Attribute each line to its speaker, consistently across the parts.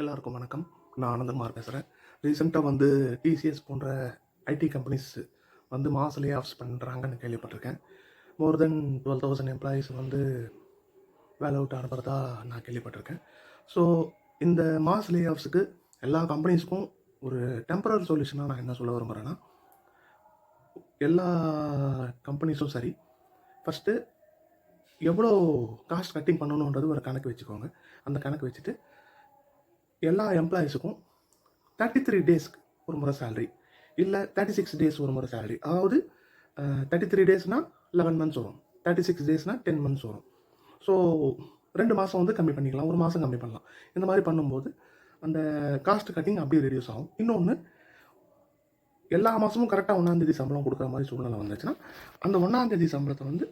Speaker 1: எல்லாருக்கும் வணக்கம். நான் ஆனந்தகுமார் பேசுகிறேன் ரீசெண்டாக வந்து டிசிஎஸ் போன்ற ஐடி கம்பெனிஸ் வந்து மாஸ் லே ஆஃப்ஸ் பண்ணுறாங்கன்னு கேள்விப்பட்டிருக்கேன். More than twelve thousand employees வந்து வேலை அவுட் அனுப்புறதா நான் கேள்விப்பட்டிருக்கேன். ஸோ இந்த மாஸ் லே ஆஃப்ஸுக்கு எல்லா கம்பெனிஸ்க்கும் ஒரு டெம்பரரி சொல்யூஷனாக நான் என்ன சொல்ல விரும்புகிறேன்னா எல்லா கம்பெனிஸும் சரி ஃபஸ்ட்டு எவ்வளோ காஸ்ட் கட்டிங் பண்ணணுன்றது ஒரு கணக்கு வச்சுக்கோங்க. அந்த கணக்கு வச்சுட்டு எல்லா எம்ப்ளாயீஸுக்கும் தேர்ட்டி த்ரீ டேஸ்க்கு ஒரு முறை சேலரி இல்லை தேர்ட்டி சிக்ஸ் டேஸ் ஒரு முறை சேலரி அதாவது தேர்ட்டி த்ரீ டேஸ்னால் லெவன் மந்த்ஸ் வரும். தேர்ட்டி சிக்ஸ் டேஸ்னால் டென் மந்த்ஸ் வரும். ஸோ ரெண்டு மாதம் வந்து கம்மி பண்ணிக்கலாம். ஒரு மாதம் கம்மி பண்ணலாம். இந்த மாதிரி பண்ணும்போது அந்த காஸ்ட் கட்டிங் அப்படியே ரெடியூஸ் ஆகும். இன்னொன்று எல்லா மாதமும் கரெக்டாக ஒன்றாந்தேதி சம்பளம் கொடுக்குற மாதிரி சூழ்நிலை வந்துச்சுன்னா அந்த ஒன்றாந்தேதி சம்பளத்தை வந்து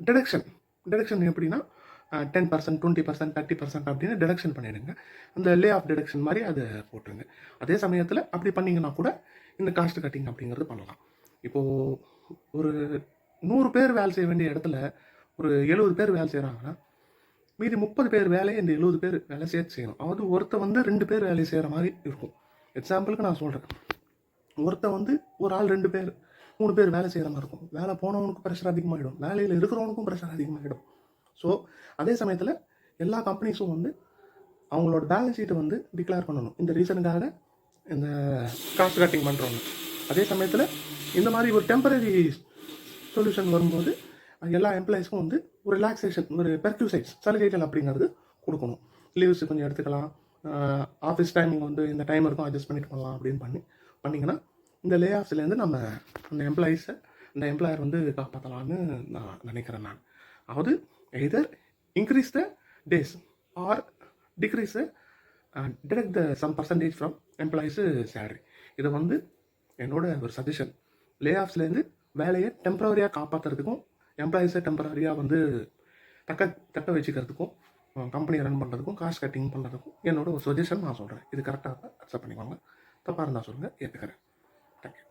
Speaker 1: டிடக்ஷன் டிடக்ஷன் எப்படின்னா ten percent twenty percent thirty percent அப்படின்னு டிடக்ஷன் பண்ணிடுங்க. அந்த லே ஆஃப் டிடக்ஷன் மாதிரி அதை போட்டுருங்க. அதே சமயத்தில் அப்படி பண்ணிங்கன்னா கூட இந்த காஸ்ட் கட்டிங் அப்படிங்கிறது பண்ணலாம். இப்போது ஒரு நூறு பேர் வேலை செய்ய வேண்டிய இடத்துல ஒரு எழுபது பேர் வேலை செய்கிறாங்கன்னா மீதி முப்பது பேர் வேலையை இந்த எழுபது பேர் வேலை சேர்த்து செய்யணும். அதாவது ஒருத்த வந்து ரெண்டு பேர் வேலை செய்கிற மாதிரி இருக்கும். எக்ஸாம்பிளுக்கு நான் சொல்கிறேன் ஒருத்த வந்து ஒரு ஆள் ரெண்டு பேர் மூணு பேர் வேலை செய்கிற மாதிரி இருக்கும். வேலை போனவனுக்கும் ப்ரெஷர் அதிகமாகிடும் வேலையில் இருக்கிறவனுக்கும் ப்ரெஷர் அதிகமாகிடும் ஸோ அதே சமயத்தில் எல்லா கம்பெனிஸும் வந்து அவங்களோட பேலன்ஸ் ஷீட்டை வந்து டிக்ளேர் பண்ணணும். இந்த ரீசனுக்காக இந்த காஸ்ட் கட்டிங் பண்ணுறவங்க அதே சமயத்தில் இந்த மாதிரி ஒரு டெம்பரரி சொல்யூஷன் வரும்போது எல்லா எம்ப்ளாயிஸ்க்கும் வந்து ஒரு ரிலாக்ஸேஷன் ஒரு பெர்க்யூசைட்ஸ் சலுகைகள் அப்படிங்கிறது கொடுக்கணும். லீவ்ஸ் கொஞ்சம் எடுத்துக்கலாம். ஆஃபீஸ் டைமிங் வந்து இந்த டைம் இருக்கும் அட்ஜஸ்ட் பண்ணிட்டு பண்ணலாம் அப்படின்னு பண்ணி பண்ணிங்கன்னா இந்த லே ஆஃப்ஸ்லேருந்து நம்ம அந்த எம்ப்ளாயீஸை அந்த எம்ப்ளாயர் வந்து காப்பாற்றலான்னு நான் நினைக்கிறேன் நான். அதாவது either increase the days or decrease deduct the some percentage from employees salary இதை வந்து என்னோட ஒரு சஜஷன் லே ஆஃப்ஸ்லேருந்து வேலையை டெம்பரவரியாக காப்பாற்றுறதுக்கும் எம்ப்ளாயீஸை டெம்பரவரியாக வந்து தக்க தக்க வச்சுக்கிறதுக்கும் கம்பெனி ரன் பண்ணுறதுக்கும் காஸ்ட் கட்டிங் பண்ணுறதுக்கும் என்னோட ஒரு சஜஷன் நான் சொல்கிறேன் இது கரெக்டாக அக்செப்ட் பண்ணிக்கோங்க. தப்பாக இருந்தால் சொல்லுங்கள் ஏற்றுக்கிறேன் தேங்க்யூ